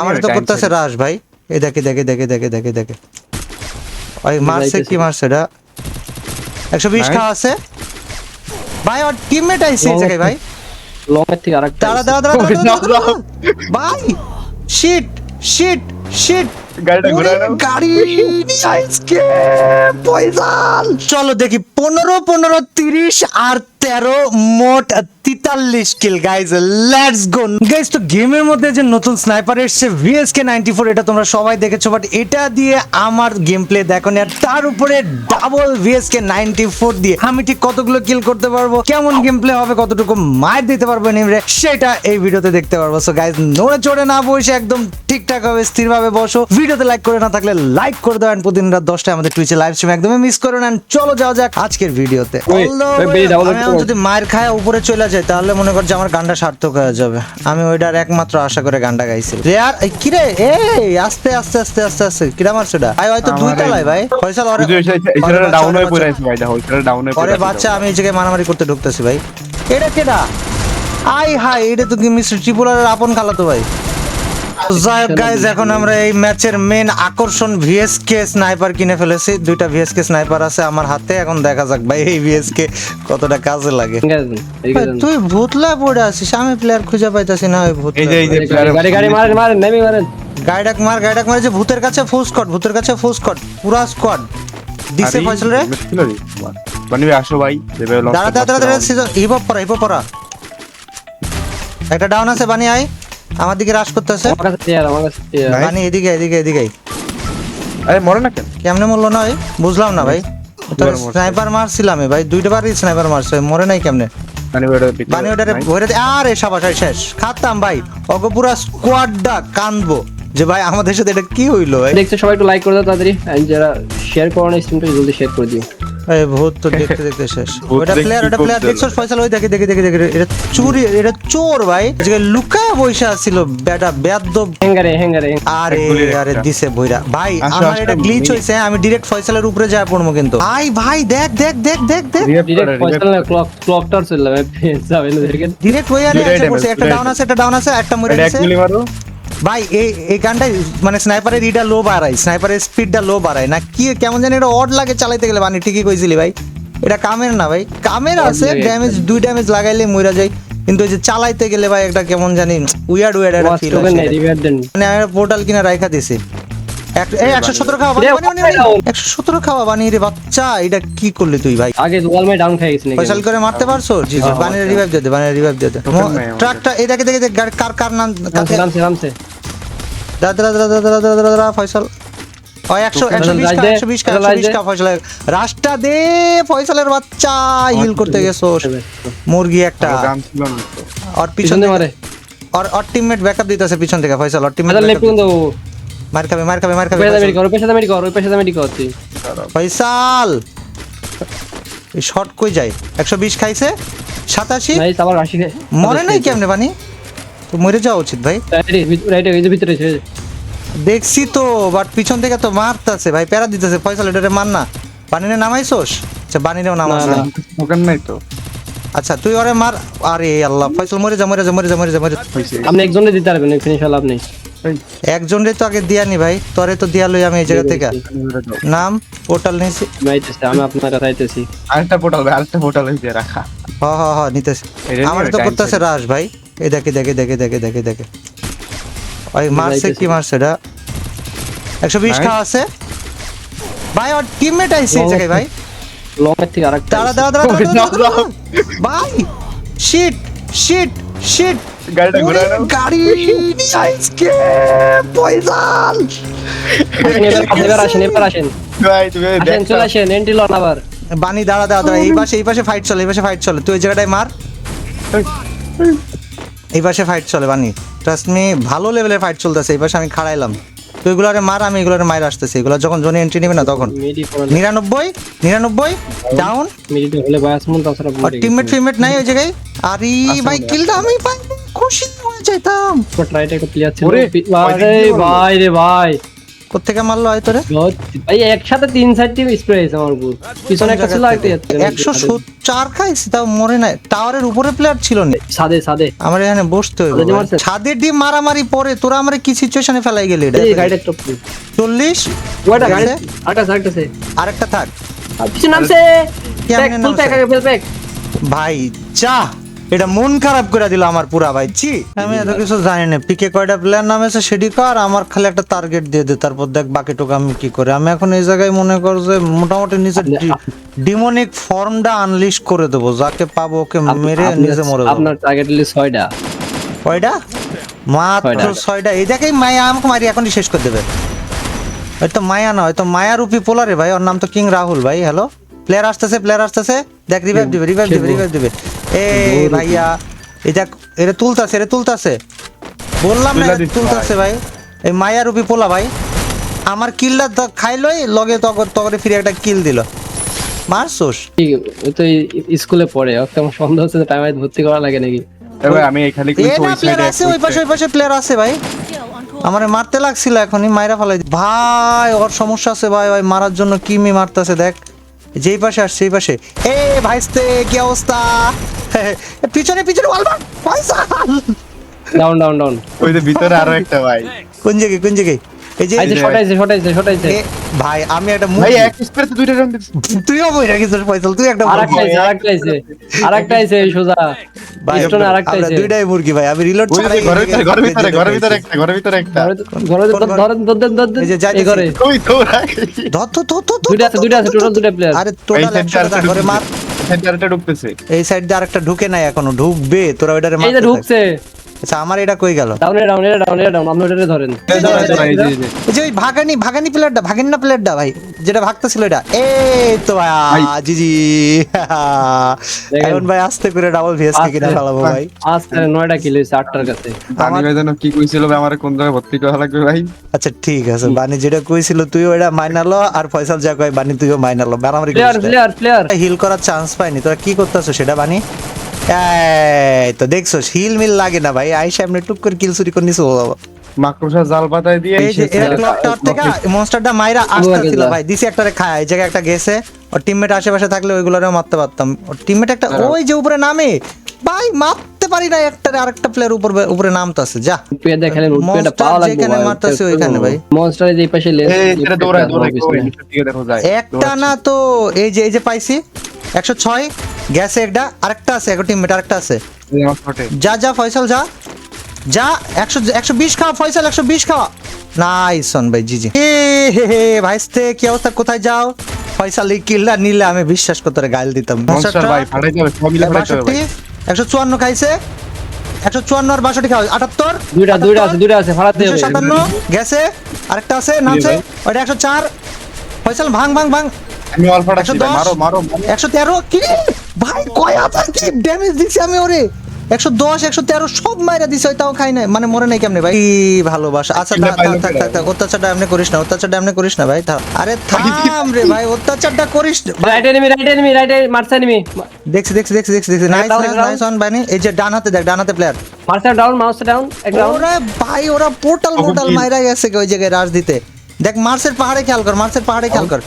আমার তো করতেছে রাশ ভাই। এই দেখে দেখে দেখে দেখে দেখে দেখে। ওই মারছে কি মারছে এটা? একশো বিশ। খাওয়া আছে। ভাই ওর টিমমেট আইছে এই জায়গায় ভাই। লং থেকে আরেকটা দাঁড়া দাঁড়া দাঁড়া। ভাই শিট শিট শিট। চলো দেখি পনেরো পনেরো তিরিশ আর তেরো মোট তেতাল্লিশ kill guys let's go guys তো গেমের মধ্যে যে নতুন স্নাইপার এসছে ভিএসকে নাইনটি ফোর এটা তোমরা সবাই দেখেছ বাট এটা দিয়ে আমার গেম প্লে দেখো নি তার উপরে ডাবল ভিএসকে নাইনটি ফোর দিয়ে আমি ঠিক কতগুলো কিল করতে পারব কেমন গেম প্লে হবে কতটুকু মার দিতে পারব নিমরে সেটা এই ভিডিওতে দেখতে পারব। সো গাইজ নড়ে চড়ে না বসে একদম ঠিকঠাক ভাবে স্থির ভাবে বসো ভিডিওতে লাইক করে না থাকলে লাইক করে and প্রতিদিন রাত দশটায় আমাদের টুইচে লাইভ স্ট্রিম একদমই মিস করো না চলো যাওয়া যাক আজকের ভিডিওতে। যদি মায়ের খায় উপরে চলে যায় তাহলে মনে কর যে আমার গানটা সার্থক হয়ে যাবে। আমি ওইটার একমাত্র আশা করে গানটা গাইছি। রেয়ার কিরে এই আস্তে আস্তে আস্তে আস্তে আস্তে কিরা মারছে ওটা? ভাই হয়তো দুই তলায় ভাই। ফয়সাল ওরে ডাউন হয়ে পড়ে আছে ভাই ডাউন হয়ে পড়ে বাচ্চা আমি এই জায়গায় মারামারি করতে ঢুকতেছি ভাই। এটা কেডা? আই হাই এটা তো কি মিস্টার ত্রিপুরার আপন খালাতো ভাই। যাই হোক গাইজ এখন আমরা এই ম্যাচের মেন আকর্ষণ ভিএসকে স্নাইপার কিনে ফেলেছি। দুইটা ভিএসকে স্নাইপার আছে আমার হাতে। এখন দেখা যাক ভাই এই ভিএসকে কতটা কাজে লাগে। তুই ভূতলা পড়ে আছিস। আমি প্লেয়ার খুঁজে পাইতাছি না ওই ভূত এই যে এই যে গাড়ি গাড়ি মারেন মারেন নেমে মারেন। গাইডাক মার গাইডাক মারে যে ভূতের কাছে ফুল স্কোয়াড ভূতের কাছে ফুল স্কোয়াড পুরা স্কোয়াড দিছে ফয়সাল রে। বানিবে আসো ভাই দেবে লস দাঁড়া দাঁড়া দাঁড়া হিপ হপ পড়া হিপ হপ পড়া। একটা ডাউন আছে বানি আই আমার দিকে রাশ করতেছে। বানি এদিকে এদিকে এদিকে। আরে মরে না কেন? কেমনে মরলো না ভাই? বুঝলাম না ভাই। স্নাইপার মারছিলাম ভাই। দুইটা বারই স্নাইপার মারছে। মরে নাই কেমনে? বানি ওটারে ভরে আরে সাবাস ভাই শেষ। খাতাম ভাই। অগো পুরা স্কোয়াডটা কান্দবো যে ভাই আমাদের সাথে এটা কি হইল ভাই? দেখছ সবাই একটু লাইক করে দাও তাড়াতাড়ি। আর যারা শেয়ার করো না স্ট্রিমটা জলদি শেয়ার করে দিও। এই ভূত তো দেখতে দেখতে শেষ। ওটা প্লেয়ার ওটা প্লেয়ার করতে দেখছ ফয়সাল ওই দেখে দেখে দেখে দেখে এটা চুরি এটা চোর ভাই। আজকে লুকা বৈশা ছিল বেটা হ্যাঙ্গারে হ্যাঙ্গারে। আরে আরে। দিছে বইরা। ভাই আসো, আমার আসো, এটা গ্লিচ হইছে আমি ডাইরেক্ট ফয়সালের উপরে যায় পড়ব কিন্তু। ভাই ভাই দেখ দেখ দেখ দেখ দেখ। Revive না ক্লক ক্লক টার চললাম যাবে না দেখেন ডিরেক্ট হয়ে আরে আছে একটা ডাউন আছে একটা ডাউন আছে একটা মরে গেছে। গুলি মারো। ভাই এই এই গানটা মানে স্নাইপারের ইটা লো বাড়ায় স্নাইপারের স্পিডটা লো বাড়ায়। না কি কেমন জানি এটা অড লাগে চালাইতে গেলে মানে ঠিকই কইছিলি ভাই। এটা কামের না ভাই কামের আছে ড্যামেজ দুই ড্যামেজ লাগাইলে মইরা যায়। কিন্তু ওই যে চালাইতে গেলে ভাই একটা কেমন জানি উইয়ার্ড উইয়ার্ড একটা ফিল মানে আমি পোর্টাল কিনা রাইখা দিছি। একশো সতেরো খাওয়া একশো সতেরো খাওয়া বানি রে বাচ্চা এটা কি করলি তুই ভাই? আগে ওয়াল মে ডাউন খাই গেছে ফয়সাল করে মারতে পারছ? জি জি হ্যাঁ, বানিয়ে রিভাইভ দিয়ে বানিয়ে রিভাইভ দিয়ে দে। Token নাই আমাদের। ট্রাকটা এই দেখে দেখে দেখে কার কার নাম রামছে রামছে রামছে দাদা দাদা দাদা দাদা দাদা দাদা দাদা ফয়সাল। ওই একশো একশো বিশ রাজ কা দে, একশো বিশ কা রাজ একশো বিশ দে। কা ফয়সালের। রাস্তা দে ফয়সালের বাচ্চা হিল করতে গেছো মুরগি একটা। আর পিছন পিছন মারে। আর আর টিমমেট ব্যাকআপ দিতেছে পিছন থেকে ফয়সাল আর টিমমেট মার খাবে মার খাবে মার খাবে। মেডি কর কর ওই মেডি কর তুই ফয়সাল! এই শর্ট কই যায়? একশো বিশ খাইছে? সাতাশি? নাই আবার রাশি খাই। মরে নাই কেমনে বানি? তো মরে যাওয়া উচিত ভাই। রাইট রাইট এই ভিতরে আছে দেখছি তো বাট পিছন থেকে তো মারতাছে ভাই প্যারা দিতেছে। ফয়সাল এটারে মার না। বানিনে নামাইছোস? আচ্ছা বানিনেও নামাস না, না না। টোকেন নাই তো। আচ্ছা তুই ওরে মার। আরে আল্লাহ ফয়সাল মরে যা মরে যা মরে যা মরে যা মরে আপনি একজনে দিতে পারবেন ফিনিশ হল আপনি এই, একজন রে তো আগে দিয়ানি ভাই তোরে তো দিয়া লই আমি এই জায়গা থেকে। নাম পোর্টাল নিয়েছি। আমি আইতেছি আমি আপনার কাছে আইতেছি। আরেকটা পোর্টাল ভাই আরেকটা পোর্টাল হইছে রাখা। হ হ হ নিতেছি। আমার তো করতেছে রাশ ভাই। এই দেখে দেখে দেখে দেখে দেখে দেখে। ওই মারছে কি মারছে এটা? একশো বিশ ভাই। খাওয়া আছে। ভাই ওর টিমমেট আইছে এই জায়গায় ভাই। লং এর থেকে আরেকটা দাঁড়া, দাঁড়া, দাঁড়া। ভাই শিট শিট শিট গাড়িটা ঘুরায়। গাড়ি পয়সাল। এবার আসেন এবার আসেন আসেন। ভাই তুমি আসেন চলে আসেন এন্ট্রি লন আবার। বানি দাঁড়া দাঁড়া দাঁড়া এই পাশে এই পাশে ফাইট চলে এই পাশে ফাইট চলে। তুই ওই জায়গাটায় মার। এই পাশে ফাইট চলে বানি ট্রাস্ট মি ভালো লেভেলের ফাইট চলতেছে এই পাশে আমি খাড়াইলাম। তুই এগুলোরে মার আমি এগুলোরে মাইর আসতেছি। এগুলো যখন জোনে এন্ট্রি নেবে না তখন। নিরানব্বই নিরানব্বই ডাউন মন আর টিমমেট ফিমমেট নাই ওই জায়গায়? আরে ভাই কিলটা আমি পাই খুশি হয়ে যাইতাম। ট্রাইটা একটা প্লেয়ার ছিল। ওরে, আরে ভাই রে ভাই। কোথেকে মারলো হয় তোরে? ভাই একসাথে তিন চারটি স্প্রে হয়েছে আমার উপর পিছনে একটা ছিল একটা একশো চার খাইছি তাও মরে নাই। টাওয়ারের উপরে প্লেয়ার ছিল না? সাদে সাদে আমার এখানে বসতে হবে ছাদে ডিম মারামারি পরে তোরা আমার কি সিচুয়েশনে ফেলাই গেলি? এটা গাড়িটা টপ চল্লিশ? ওটা গাড়ি? আরেকটা আরেকটা আছে। আরেকটা থাক। পিছনে নামছে। কেমনে নামছে? ভাই চা এটা মন খারাপ করে দিল আমার পুরা ভাই ছি। আমি এত কিছু জানি না। পিকে কয়টা প্লেয়ার নামেছে সেটি কর আমার খালি একটা টার্গেট দিয়ে দে তারপর দেখ বাকিটুকু আমি কি করে। আমি এখন এই জায়গায় মনে কর যে মোটামুটি নিজের ডিমনিক ফর্মটা আনলিশ করে দেবো যাকে পাবো ওকে মেরে নিজে মরে যাব আপনার টার্গেট লিস্ট ছয়টা? কয়টা? মাত্র ছয়টা। এই দেখেই মায়া আমাকে মারি এখনই শেষ করে দেবে। হয়তো মায়া না হয়তো মায়া রূপী পোলারে ভাই ওর নাম তো কিং রাহুল ভাই হ্যালো প্লেয়ার আসতেছে প্লেয়ার আসতেছে। দেখ রিভাইভ দিবে রিভাইভ দিবে রিভাইভ দিবে। এই ভাইয়া এই এটা তুলতাছে এটা তুলতাছে। বললাম না তুইলা এটা দিস তুলতাছে ভাই। এই মায়া রূপী পোলা ভাই আমার কিলটা খাইলই লগে ফিরে একটা কিল দিল। মারছোস? ও তো স্কুলে পড়ে ওকে আমার সন্দেহ হচ্ছে টাইম ভর্তি করা লাগে নাকি? এবার আমি এখানে কিন্তু ওই সাইডে আছে ওই পাশে ওই পাশে প্লেয়ার আছে ভাই। আমারে মারতে লাগছিল এখনই মাইরা ফেলাই ভাই ওর সমস্যা আছে ভাই ভাই মারার জন্য কি মি মারতেছে দেখ। যেই পাশে আসছে এই পাশে। এ ভাইস্তে কি অবস্থা? এ, পিছনে পিছনে বল পয়সা। ডাউন ডাউন ডাউন ওই যে ভিতরে আরও একটা ভাই। কোন জায়গায় কোন জায়গায়? এই যে শটাইছে শটাইছে শটাইছে। ভাই আমি একটা ভাই এক স্পেসে দুইটা রাউন্ড দিচ্ছি তুইও বই রাখিস পয়সা তুই একটা আরেকটা। আইছে আরেকটা আইছে। আরেকটা আইছে এই সোজা। ভাই স্টোনে আরেকটা আইছে। দুইটাই মুরগি ভাই আমি রিলোড যে ঘরের ভিতরে ঘরের ভিতরে ঘরের ভিতরে একটা ঘরের ভিতরে একটা। ঘরে ঘরে কোন ঘর? ধরেন ধরেন ধরেন এই যে যাইতেছি। ঘরে। ওই তো রাখ ধর তো তো তো দুইটা আছে দুইটা আছে টোটাল দুইটা প্লেয়ার আরে টোটাল আরেকটা করে মার। এই সাইড দিয়ে আরেকটা ঢুকে নাই এখনও ঢুকবে? তোরা ওইটারে এই যে ঢুকছে। আচ্ছা আমার এটা কই গেল? ডাউনে ডাউনে ডাউনে ডাউন আপনি ওটারে ধরেন। এই যে, ওই ভাগানি ভাগানি প্লেয়ারটা ভাগেন না প্লেয়ারটা ভাই যেটা ভাগতেছিল এটা। এই তো ভাই। জি জি। এখন ভাই আস্তে করে ডাবল ভিএস কে কিনে। ফেলাবো ভাই। আজকে নয়টা কিলো হয়েছে আটটার কাছে। আমি ভাই জানো কি কইছিল ভাই আমার কোন জায়গায় ভর্তি করা লাগবে ভাই? আচ্ছা ঠিক আছে। বানি যেটা কইছিল তুই ওইটা মাইনালো আর ফয়সাল যা কয় বানি তুইও মাইনালো মারামারি প্লেয়ার প্লেয়ার প্লেয়ার হিল করার চান্স পাইনি। তোরা কি করতেছো সেটা বানি? এই তো দেখছ হিল মিল লাগে না ভাই। আইসা এমনি টুক করে কিল চুরি করে নিছো বাবা। মাকড়সা জাল পাতায় দিয়ে এই যে ক্লকটার থেকে মনস্টারটা মাইরা আসতেছিল ভাই। দিছি একটারে খায় এই জায়গায় একটা গেছে। ওর টিমমেট আশেপাশে থাকলে ওইগুলোরেও মারতে পারতাম। ওর টিমমেট একটা ওই যে উপরে নামে। ভাই মারতে পারি না একটা আরেকটা প্লেয়ার উপরে উপরে নামতাছে। যা। পেয়াদা খেলে পেয়াদা পাওয়া লাগবে যেখানে মারতাছে ওইখানে ভাই। মনস্টারে যে পাশে লেন এটা দৌড়ায় দৌড়ায় একটা না তো এই যে এই যে পাইছি 106 গ্যাসে একটা আরেকটা আছে একটা টিমমেট আরেকটা আছে। যা যা ফয়সাল যা। যা একশো একশো বিশ খাওয়া ফয়সাল একশো বিশ খাওয়া। নাইস সন ভাই জি জি। এ হে হে ভাইস্তে কি অবস্থা কোথায় যাও? ফয়সাল এই কিল্লা নিলে আমি বিশ্বাস করতে গাল দিতাম। একশো চুয়ান্ন খাইছে। একশো চুয়ান্ন আর বাষট্টি খাওয়া আটাত্তর। দুইটা দুইটা আছে দুইটা আছে ভাড়া দুশো সাতান্ন গেছে আরেকটা আছে নামছে ওইটা একশো চার। ফয়সাল ভাং ভাং ভাং আমি অল্প একশো দশ একশো তেরো কি? ভাই কয় হাজার কি ড্যামেজ দিছি আমি ওরে? একশো দশ একশো তেরো সব মাইরা দিছে তাও খাই নাই। মানে মরে নাই কেমনে ভাই? ভালোবাসা। আচ্ছা থাক থাক থাক থাক অত্যাচারটা এমনি করিস না অত্যাচারটা এমনি করিস না ভাই থাক। আরে থাম রে ভাই অত্যাচারটা করিস right enemy right enemy right মারছে এনিমি দেখছি দেখছি দেখছি দেখছি দেখছি। Nice nice nice on Bunny এই যে ডান হাতে দেখ ডান হাতে প্লেয়ার মারছে ডাউন মাউস ডাউন এক ডাউন ওরা ভাই ওরা পোর্টাল তখন পোর্টাল মাইরা গেছে ওই জায়গায় রাশ দিতে। দেখ মার্সের পাহাড়ে খেয়াল কর মার্সের পাহাড়ে খেয়াল কর।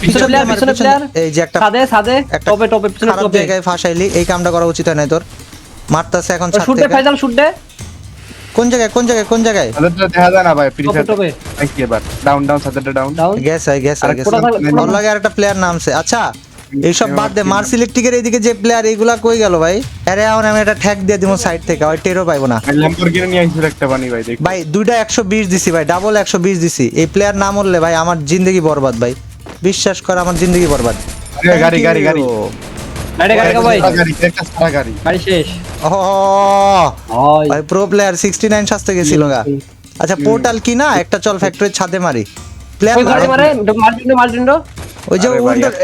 পিছনে প্লেয়ার পিছনে পিছনে- প্লেয়ার এই যে একটা সাদে সাদে টপে টপে পিছনে টপে। জায়গায় ফাঁসাইলি এই কামটা করা উচিত হয় না তোর। মারতাছে এখন ছাদ শুট ফাইজাল শুট কোন জায়গায় কোন জায়গায় কোন জায়গায়? তাদেরটা দেখা যায় না ভাই প্রিসার টপে টপে। দেখি এবার। Down down সাদেরটা down down gas gas gas কোথা লাগে আরেকটা প্লেয়ার নামছে। আচ্ছা এইসব বাদ দে। মার্স ইলেকট্রিকের এইদিকে যে প্লেয়ার এইগুলা কই গেল ভাই? আরে এখন আমি একটা ঠ্যাক দিয়ে দিব সাইড থেকে। ওই টেরও পাইবো না। ল্যাম্বরগিনি নিয়ে আইছিল একটা বানি ভাই দেখ ভাই দুইটা একশো বিশ দিছি ভাই ডাবল একশো বিশ দিছি। এই প্লেয়ার না মরলে ভাই আমার জিন্দগি বরবাদ ভাই। বিশ্বাস কর আমার জিন্দগি বরবাদ। গাড়ি গাড়ি গাড়ি। প্রো প্লেয়ার সিক্সটি নাইন সাজতে গেছিল গা। আচ্ছা পোর্টাল কি না? একটা চল ফ্যাক্টরির ছাদে মারি। প্লেয়ার ওই যে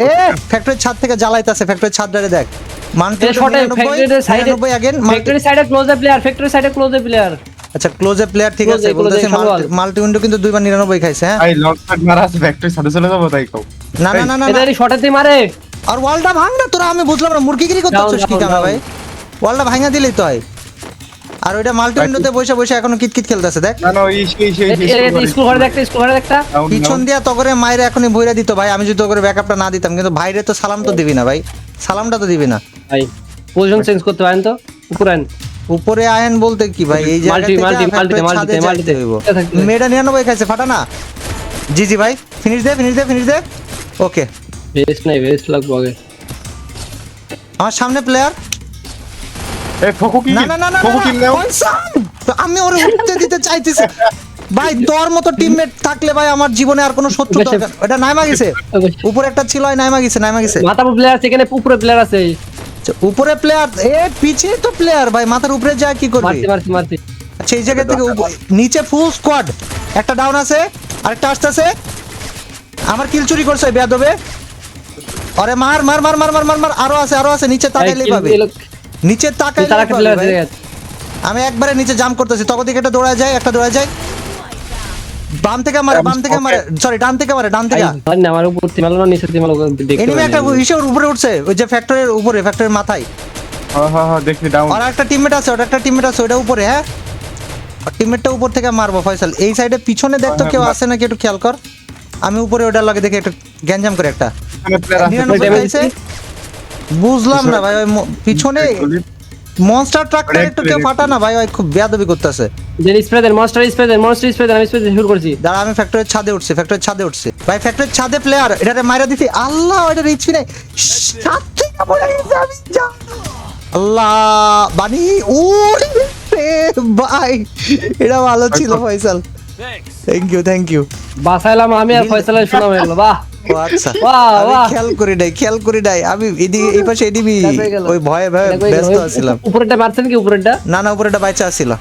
এ ফ্যাক্টরির ছাদ থেকে জ্বালাইতাছে ফ্যাক্টরির ছাদ ধরে দেখ। মান্টি সাইডে ক্লোজ প্লেয়ার ফ্যাক্টরি সাইডে ক্লোজ প্লেয়ার আচ্ছা ক্লোজে প্লেয়ার ঠিক আছে এ, এ, বলতেছে মাল্টি উইন্ডো কিন্তু দুইবার নিরানব্বই খাইছে হ্যাঁ? ভাই লং শট মারা আছে ফ্যাক্টরি সাথে চলে যাব তাই কও। না না না না। এদের শটেতে মারে। আর ওয়ালটা ভাঙ না তোরা আমি বুঝলাম না মুরগিগিরি করতেছিস কি down. ভাই? ওয়ালটা ভাঙা দিলেই তো হয়। আর ওইটা মাল্টি উইন্ডোতে বসে বসে এখনও কিটকিট খেলতেছে দেখ। না না ওই সেই সেই এ- এ- এ- স্কুল ঘরে একটা স্কুল ঘরে একটা Down, পিছন. দিয়া তগরে মায়ের এখনই বইরা দিত ভাই। আমি যদি তোকে ব্যাকআপটা না দিতাম কিন্তু ভাইরে তো সালাম তো দিবি না ভাই। সালামটা তো দিবি না। ভাই পজিশন চেঞ্জ করতে পারেন তো। উপরে আন উপরে আয়েন বলতে কি ভাই? এই হবে। মেয়েটা নিরানব্বই খাইছে ফাটা না। জি জি ভাই। ফিনিশ দে ফিনিশ দে ফিনিশ দে। ওকে ভেস্ট নাই ভেস্ট লাগবো আগে। আমার সামনে প্লেয়ার এ ফকু কি? না না না না তো আমি ওরে উঠতে দিতে চাইতেছি। ভাই তোর মতো টিমমেট থাকলে ভাই আমার জীবনে আর কোনো শত্রু দরকার এটা নাইমা গেছে। উপরে একটা ছিল নাইমা গেছে নাইমা গেছে। মাথা প্লেয়ার আছে এখানে উপরে প্লেয়ার আছে। উপরে প্লেয়ার এ পিছে তো প্লেয়ার ভাই মাথার উপরে যায় কি করবি? মারছি মারছি মারছি। আচ্ছা এই জায়গা থেকে নিচে ফুল স্কোয়াড একটা ডাউন আছে আরেকটা আসতেছে। আমার কিল চুরি করছে বেয়াদবে। আরে মার মার মার মার মার মার মার আরও আছে আরও আছে নিচে তাকাইলেই পাবে। নিচে তারা তাকাইলেই পাবে। আমি একবারে নিচে জাম্প করতেছি তখন দিকে একটা দৌড়ায় যায় একটা দৌড়ায় যায়। বাম থেকে মারে বাম থেকে মারে সরি ডান থেকে মারে ডান থেকে। ভাই না আমার উপর না নিচে দেখতে এনিমি একটা। ইসের উপরে উঠছে ওই যে ফ্যাক্টরির উপরে ফ্যাক্টরির মাথায়। হ্যাঁ হ্যাঁ হ্যাঁ দেখি ডাউন আর একটা টিমমেট আছে ওটা একটা টিমমেট আছে ওটা উপরে হ্যাঁ? টিমমেটটা উপর থেকে মারবো ফয়সাল। এই সাইডে পিছনে দেখতো হ্যাঁ, কেউ মার। আছে নাকি একটু খেয়াল কর। আমি উপরে ওটার লাগে দেখে একটু গ্যাঞ্জাম করে একটা। খাইছে? বুঝলাম না ভাই ওই পিছনে মনস্টার ট্রাকটা একটু কেউ ফাটা না ভাই ওই খুব বেয়াদবি করতেছে। দেন স্প্রে দেন মনস্টার স্প্রে দেন মনস্টার স্প্রে দেন আমি স্প্রে শুরু করছি। দাঁড়া আমি ফ্যাক্টরির ছাদে উঠছি ফ্যাক্টরির ছাদে উঠছি। ভাই ফ্যাক্টরির ছাদে প্লেয়ার এটারে মাইরা দিছি। আল্লাহ এটা রিচবি নাই। ছাদ থেকে পড়ে গেছে আমি যা। আল্লাহ বানি ওরে ভাই এটা ভালো ছিল Faisal. Thank you thank you বাসাইলাম আমি আর ফয়সালা শোনা হয়ে গেল বাহ। ও আচ্ছা। আমি খেয়াল করি নাই খেয়াল করি নাই। আমি এদিকে এই পাশে এদিকে এটা গেল। ওই ভয়ে ভয়ে এটা কই গেল? ব্যস্ত আছিলাম। উপরেরটা মারছেন কি উপরেরটা? না না উপরে বাইচা আসছিল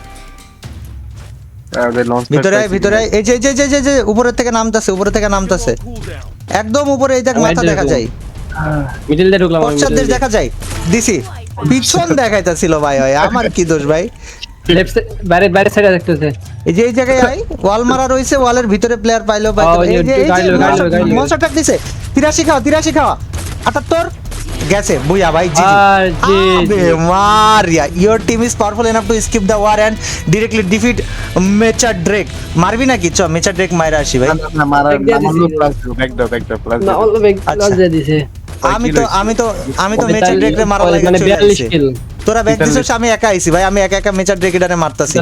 ভিতরে ভিতরে এই যে যে যে, যে উপরের থেকে নামতাছে উপরে থেকে নামতাছে। একদম উপরে এই দেখ মাথা দেখা যায়। মিডল দিয়ে ঢুকলাম পশ্চাৎ দেখা যায়। দিছি। পিছন দেখাইতাছিল ভাই ভাই আমার কি দোষ ভাই? লেফট বাইরে বাইরে সাইডে দেখতেছে এই যে এই জায়গায় আই ওয়াল মারা রয়েছে ওয়ালের ভিতরে প্লেয়ার পাইলো ও, ওই যে গাড়ি লো, গাড়ি লো, গাড়ি লো। মনস্টার ট্রাক দিছে। 83 খাওয়া 83 খাওয়া। 78 গেছে বুইয়া ভাই G G, G. Maria your team is powerful enough to skip the war and directly defeat mecha drake মারবি নাকি? চ মেচার ড্রেক মাইরা আসি ভাই। না না মারা Back দিয়ে আমার দিছি। প্লাস ব্যাক দাও ব্যাক দাও প্লাস না অল্প বেগ। দিয়ে দিছে। আমি তো আমি তো আমি তো তাহলে ড্রেক রে মারা লাগে 42 আইছি। তোরা ব্যাক দিছিস আমি একা আইছি ভাই আমি একা একা মেচার ড্রেক এটারে মারতাছি।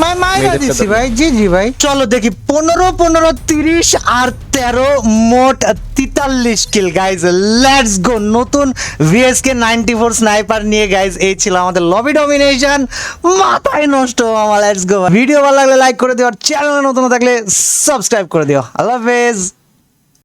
মাই মাইরা দিছি ভাই জি জি ভাই। চলো দেখি পনেরো পনেরো তিরিশ আর তেরো মোট তেতাল্লিশ কিল গাইজ লেটস গো নতুন ভিএসকে নাইনটি ফোর স্নাইপার নিয়ে গাইজ এই ছিল আমাদের লবি ডমিনেশন মাথায় নষ্ট আমার লেটস গো ভিডিও ভালো লাগলে লাইক করে দিও আর চ্যানেলে নতুন থাকলে সাবস্ক্রাইব করে দিও। আল্লাহ হাফেজ।